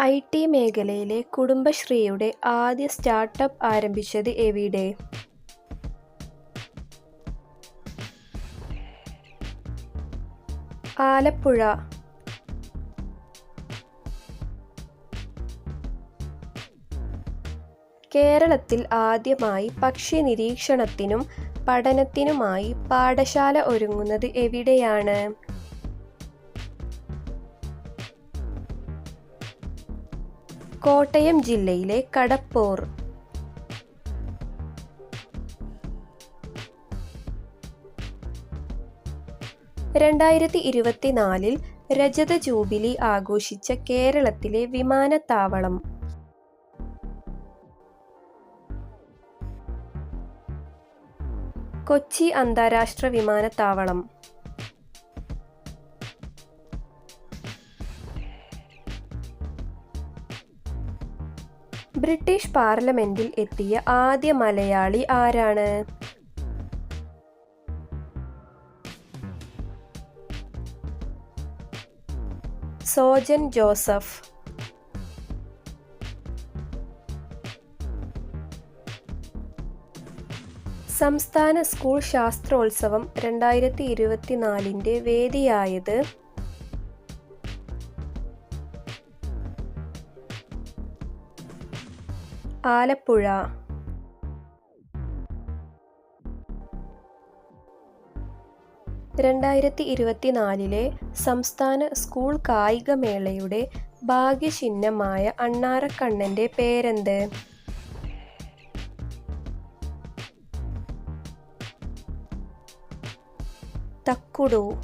I T മേഖലയിലെ കുടുംബശ്രീയുടെ ആദ്യ സ്റ്റാർട്ടപ്പ് ആരംഭിച്ചത് എവിടെ? ആലപ്പുഴ കേരളത്തിൽ ആദ്യമായി പക്ഷി നിരീക്ഷണത്തിനും പഠനത്തിനുമായി പാഠശാല ഒരുങ്ങുന്നത് എവിടെയാണ്? കോട്ടയം ജില്ലയിലെ കടപ്പൂർ. രണ്ടായിരത്തി ഇരുപത്തിനാലിൽ രജത ജൂബിലി ആഘോഷിച്ച കേരളത്തിലെ വിമാനത്താവളം. കൊച്ചി അന്താരാഷ്ട്ര വിമാനത്താവളം. ബ്രിട്ടീഷ് പാർലമെന്റിൽ എത്തിയ ആദ്യ മലയാളി ആരാണ്? സോജൻ ജോസഫ് സംസ്ഥാന സ്കൂൾ ശാസ്ത്രോത്സവം രണ്ടായിരത്തി ഇരുപത്തിനാലിന്റെ വേദിയായത് ആലപ്പുഴ രണ്ടായിരത്തി ഇരുപത്തിനാലിലെ സംസ്ഥാന സ്കൂൾ കായികമേളയുടെ ഭാഗ്യചിഹ്നമായ അണ്ണാറക്കണ്ണന്റെ പേരെന്ത്? തക്കുടു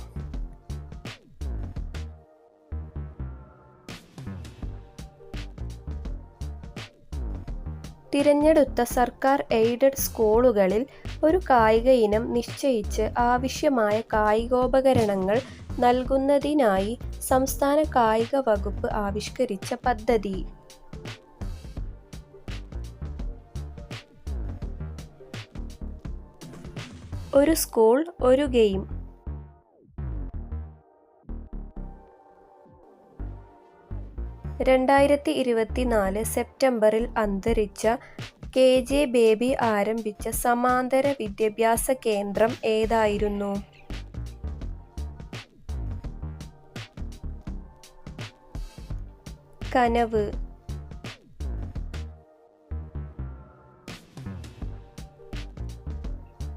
തിരഞ്ഞെടുത്ത സർക്കാർ എയ്ഡഡ് സ്കൂളുകളിൽ ഒരു കായിക ഇനം നിശ്ചയിച്ച് ആവശ്യമായ കായികോപകരണങ്ങൾ നൽകുന്നതിനായി സംസ്ഥാന കായിക വകുപ്പ് ആവിഷ്കരിച്ച പദ്ധതി. ഒരു സ്കൂൾ ഒരു ഗെയിം രണ്ടായിരത്തി ഇരുപത്തി നാല് സെപ്റ്റംബറിൽ അന്തരിച്ച കെ. ജെ. ബേബി ആരംഭിച്ച സമാന്തര വിദ്യാഭ്യാസ കേന്ദ്രം ഏതായിരുന്നു? കനവ്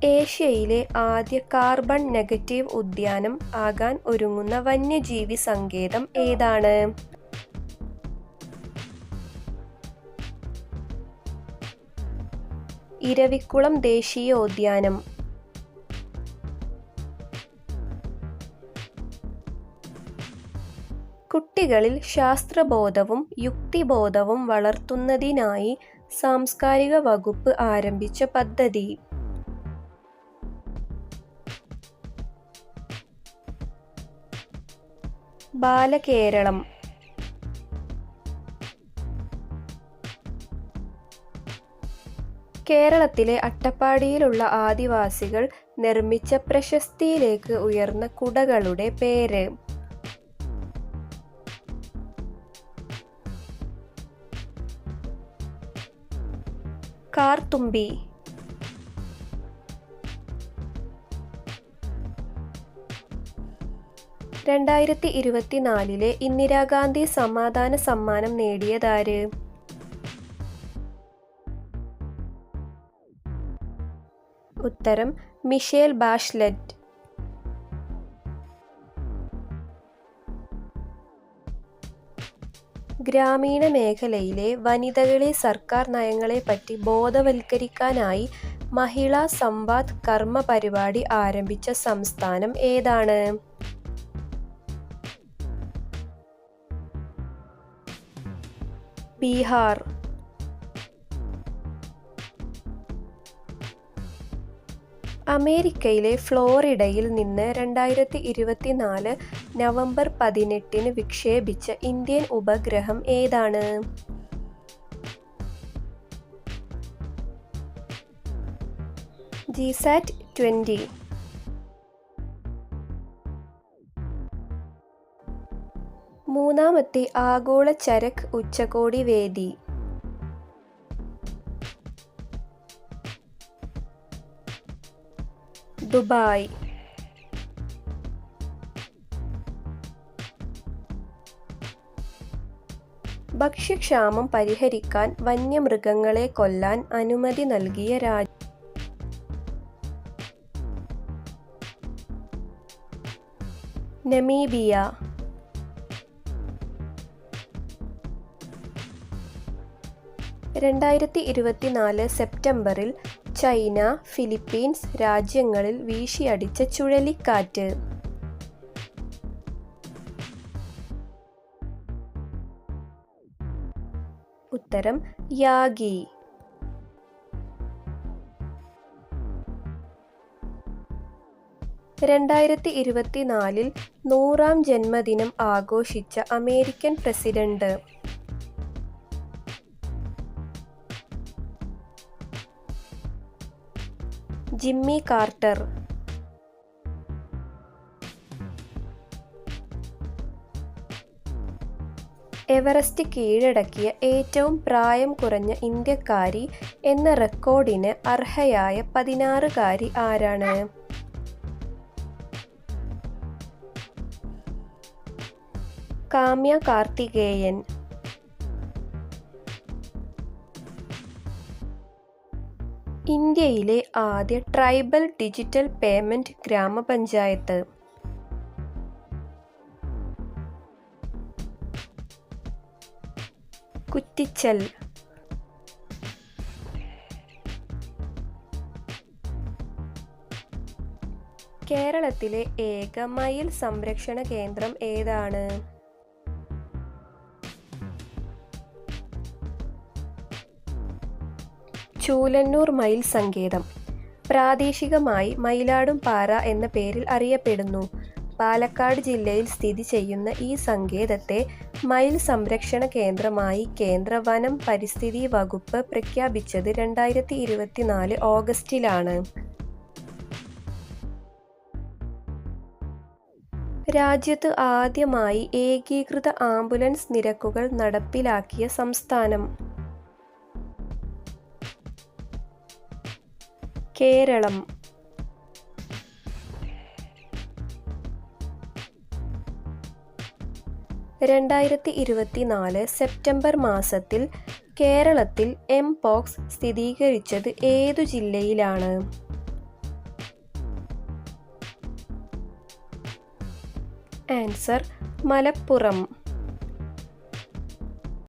ഏഷ്യയിലെ ആദ്യ കാർബൺ നെഗറ്റീവ് ഉദ്യാനം ആകാൻ ഒരുങ്ങുന്ന വന്യജീവി സങ്കേതം ഏതാണ്? ഇരവിക്കുളം ദേശീയോദ്യാനം കുട്ടികളിൽ ശാസ്ത്രബോധവും യുക്തിബോധവും വളർത്തുന്നതിനായി സാംസ്കാരിക വകുപ്പ് ആരംഭിച്ച പദ്ധതി. ബാലകേരളം കേരളത്തിലെ അട്ടപ്പാടിയിലുള്ള ആദിവാസികൾ നിർമ്മിച്ച പ്രശസ്തിയിലേക്ക് ഉയർന്ന കുടകളുടെ പേര്? കാർത്തുമ്പി രണ്ടായിരത്തി ഇരുപത്തിനാലിലെ ഇന്ദിരാഗാന്ധി സമാധാന സമ്മാനം നേടിയതാര്? ഉത്തരം മിഷേൽ ബാഷ്ലെറ്റ്. ഗ്രാമീണ മേഖലയിലെ വനിതകളെ സർക്കാർ നയങ്ങളെ പറ്റി ബോധവൽക്കരിക്കാനായി മഹിളാ സംവാദ് കർമ്മ പരിപാടി ആരംഭിച്ച സംസ്ഥാനം ഏതാണ്? ബീഹാർ അമേരിക്കയിലെ ഫ്ലോറിഡയിൽ നിന്ന് രണ്ടായിരത്തി ഇരുപത്തിനാല് നവംബർ പതിനെട്ടിന് വിക്ഷേപിച്ച ഇന്ത്യൻ ഉപഗ്രഹം ഏതാണ്? ജിസാറ്റ് ട്വന്റി മൂന്നാമത്തെ ആഗോള ചരക്ക് ഉച്ചകോടി വേദി ദുബായ്. ഭക്ഷ്യക്ഷാമം പരിഹരിക്കാൻ വന്യമൃഗങ്ങളെ കൊല്ലാൻ അനുമതി നൽകിയ രാജ്യം നമീബിയ. രണ്ടായിരത്തി ഇരുപത്തിനാല് സെപ്റ്റംബറിൽ ചൈന ഫിലിപ്പീൻസ് രാജ്യങ്ങളിൽ വീശിയടിച്ച ചുഴലിക്കാറ്റ്. ഉത്തരം യാഗി. രണ്ടായിരത്തി ഇരുപത്തിനാലിൽ നൂറാം ജന്മദിനം ആഘോഷിച്ച American president. Jimmy Carter. Everest കീഴടക്കിയ ഏറ്റവും പ്രായം കുറഞ്ഞ ഇന്ത്യക്കാരി എന്ന റെക്കോർഡിന് അർഹയായ പതിനാറുകാരി ആരാണ്? കാമ്യ കാർത്തികേയൻ ഇന്ത്യയിലെ ആദ്യ ട്രൈബൽ ഡിജിറ്റൽ പേയ്മെന്റ് ഗ്രാമപഞ്ചായത്ത്. കുറ്റിച്ചൽ. കേരളത്തിലെ ഏക മയിൽ സംരക്ഷണ കേന്ദ്രം ഏതാണ്? ചൂലന്നൂർ മയിൽ സങ്കേതം. പ്രാദേശികമായി മയിലാടും പാറ എന്ന പേരിൽ അറിയപ്പെടുന്നു. പാലക്കാട് ജില്ലയിൽ സ്ഥിതി ചെയ്യുന്ന ഈ സങ്കേതത്തെ മയിൽ സംരക്ഷണ കേന്ദ്രമായി കേന്ദ്ര വനം പരിസ്ഥിതി വകുപ്പ് പ്രഖ്യാപിച്ചത് രണ്ടായിരത്തി ഇരുപത്തിനാല് ഓഗസ്റ്റിലാണ്. രാജ്യത്ത് ആദ്യമായി ഏകീകൃത ആംബുലൻസ് നിരക്കുകൾ നടപ്പിലാക്കിയ സംസ്ഥാനം. കേരളം. രണ്ടായിരത്തി ഇരുപത്തിനാല് സെപ്റ്റംബർ മാസത്തിൽ കേരളത്തിൽ എം പോക്സ് സ്ഥിരീകരിച്ചത് ഏതു ജില്ലയിലാണ്? ആൻസർ മലപ്പുറം.